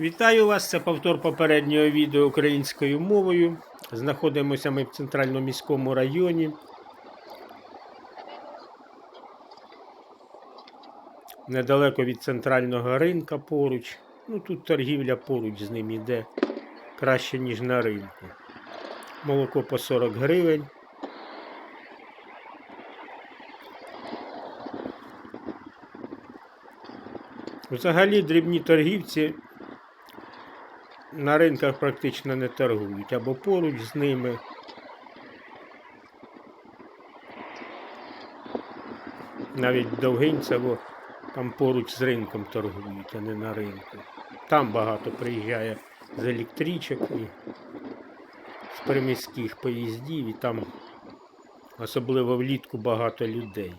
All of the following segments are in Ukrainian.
Вітаю вас! Це повтор попереднього відео українською мовою. Знаходимося ми в центральному міському районі. Недалеко від центрального ринка поруч. Ну тут торгівля поруч з ним іде краще, ніж на ринку. Молоко по 40 гривень. Взагалі дрібні торгівці на ринках практично не торгують або поруч з ними. Навіть Довгинцево там поруч з ринком торгують, а не на ринку. Там багато приїжджає з електричок і з приміських поїздів, і там особливо влітку багато людей.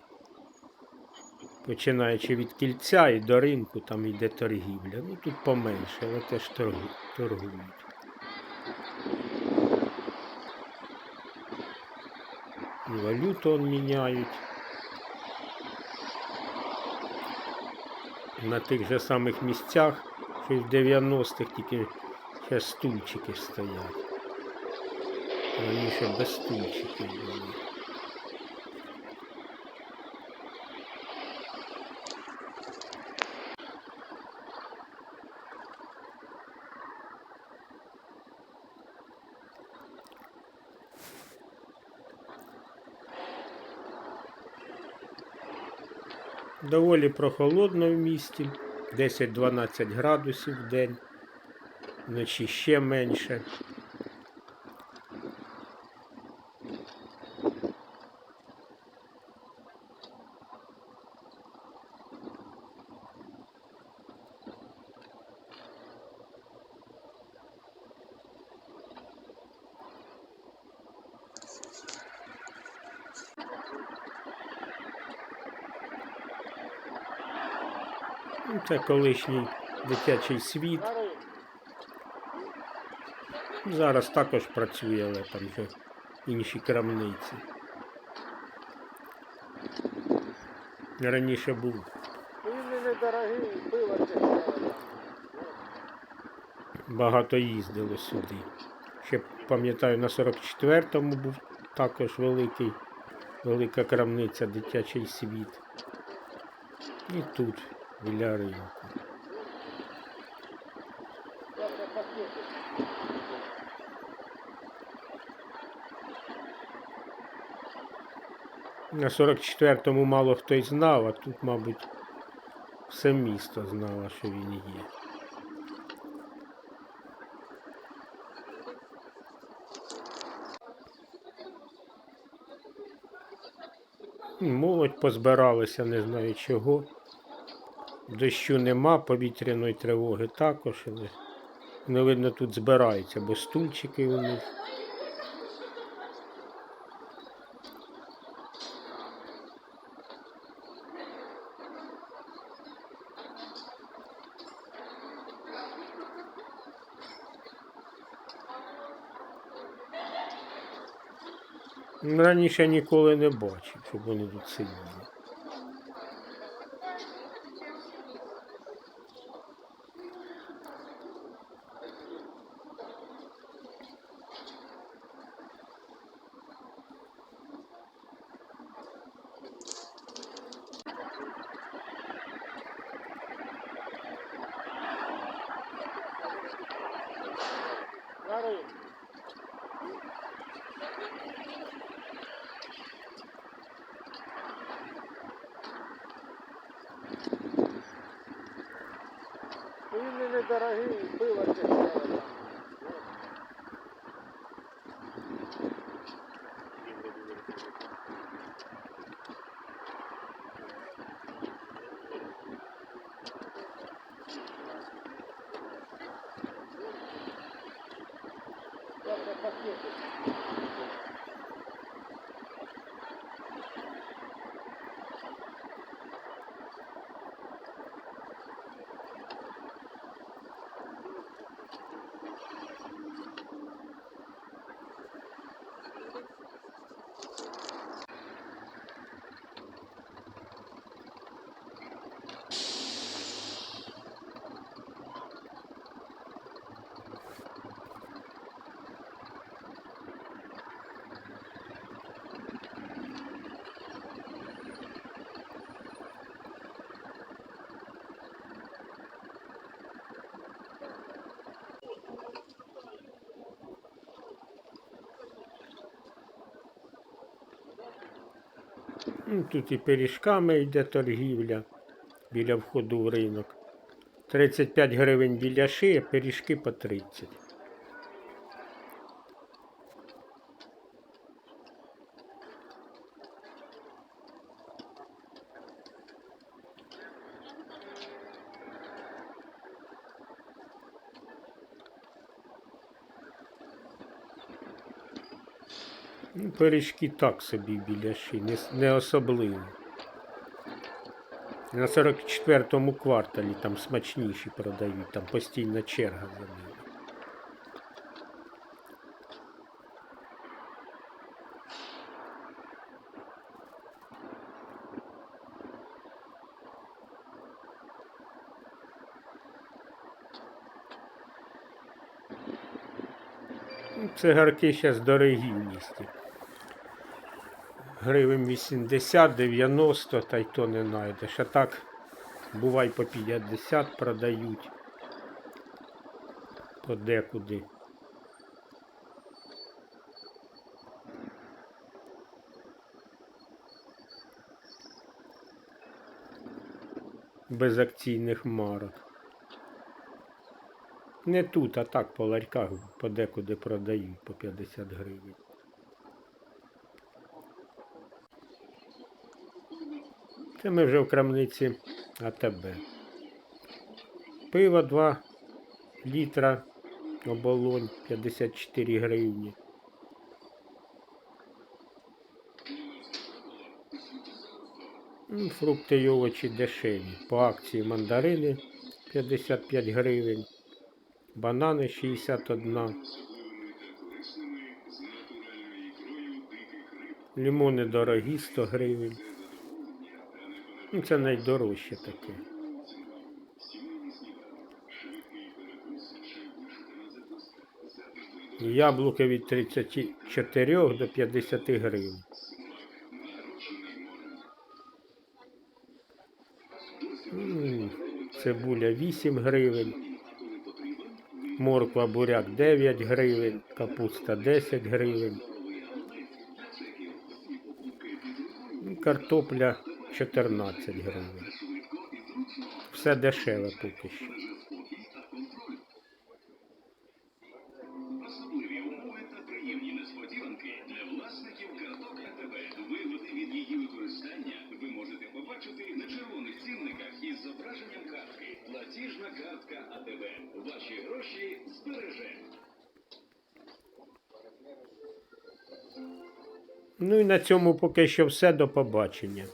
Починаючи від кільця і до ринку, там йде торгівля. Ну тут поменше, але теж торгують. І валюту он міняють. На тих же самих місцях, що й в 90-х, тільки ще стульчики стоять. Раніше без стульчиків були. Доволі прохолодно в місті, 10-12 градусів в день, вночі ще менше. Це колишній дитячий світ. Зараз також працює, але там вже інші крамниці. Раніше був багато їздило сюди. Ще пам'ятаю, на 44-му був також великий, велика крамниця дитячий світ. І тут, біля ринку. На 44-му мало хто й знав, а тут, мабуть, все місто знало, що він є. Молодь позбиралася, не знаю чого. Дощу нема, повітряної тривоги також, але не видно тут збираються, бо стульчики у них. Раніше ніколи не бачив, щоб вони тут сиділи. Він не недорогий, пиво дешеве. Завтра пакети. Тут і пиріжками йде торгівля біля входу в ринок. 35 гривень біля шиї, пиріжки по 30. Пиріжки так собі біля шиї, не, не особливо. На 44-му кварталі там смачніші продають, там постійна черга за ними. Цигарки зараз дорогі в місті. Гривень 80, 90, та й то не знайдеш. А так, бувай по 50 продають. Подекуди. Без акційних марок. Не тут, а так по ларьках подекуди продають по 50 гривень. Це ми вже в крамниці АТБ. Пиво 2 літра, оболонь 54 гривні. Фрукти й овочі дешеві. По акції мандарини 55 гривень, банани 61. Лимони дорогі 100 гривень. Ну, це найдорожче таке. Яблуки від 34 до 50 гривень. Цибуля 8 гривень. Морква буряк 9 гривень, капуста 10 гривень. Картопля 14 гривень. Все дешеве поки що. Платіжна картка АТБ. Ваші гроші збереже. Ну і на цьому поки що все. До побачення.